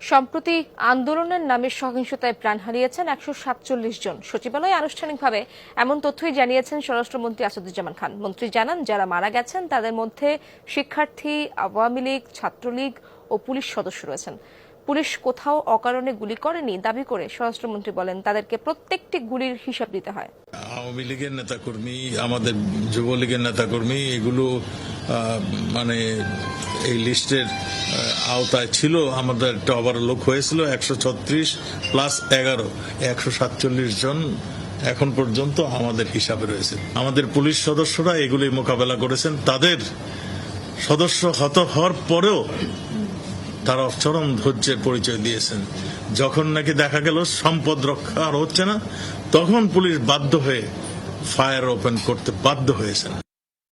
সম্প্রতি আন্দোলনের নামে সহিংসতায় প্রাণ হারিয়েছেন একশো সাতচল্লিশ জন। সচিবালয়ে আনুষ্ঠানিকভাবে এমন তথ্যই জানিয়েছেন স্বরাষ্ট্রমন্ত্রী আসাদুজ্জামান খান। মন্ত্রী জানান, যারা মারা গেছেন, তাদের মধ্যে শিক্ষার্থী, আওয়ামী লীগ, ছাত্রলীগ ও পুলিশ সদস্য রয়েছেন। পুলিশ কোথাও অকারণে গুলি করেনি দাবি করে স্বরাষ্ট্রমন্ত্রী বলেন, তাদেরকে প্রত্যেকটি গুলির হিসাব দিতে হয়। আওয়ামী লীগের নেতাকর্মী, আমাদের যুবলীগের নেতাকর্মী, এগুলো মানে এই লিস্টের আওতায় ছিল, আমাদের একটা লোক হয়েছিল, একশো ছত্রিশ প্লাস এগারো। একশো সাতচল্লিশ জন এখন পর্যন্ত আমাদের হিসাবে রয়েছে। আমাদের পুলিশ সদস্যরা এগুলি মোকাবেলা করেছেন। তাদের সদস্য হত হওয়ার পরেও তারা চরম ধৈর্যের পরিচয় দিয়েছেন। যখন নাকি দেখা গেল সম্পদ রক্ষা আর হচ্ছে না, তখন পুলিশ বাধ্য হয়ে ফায়ার ওপেন করতে বাধ্য হয়েছেন।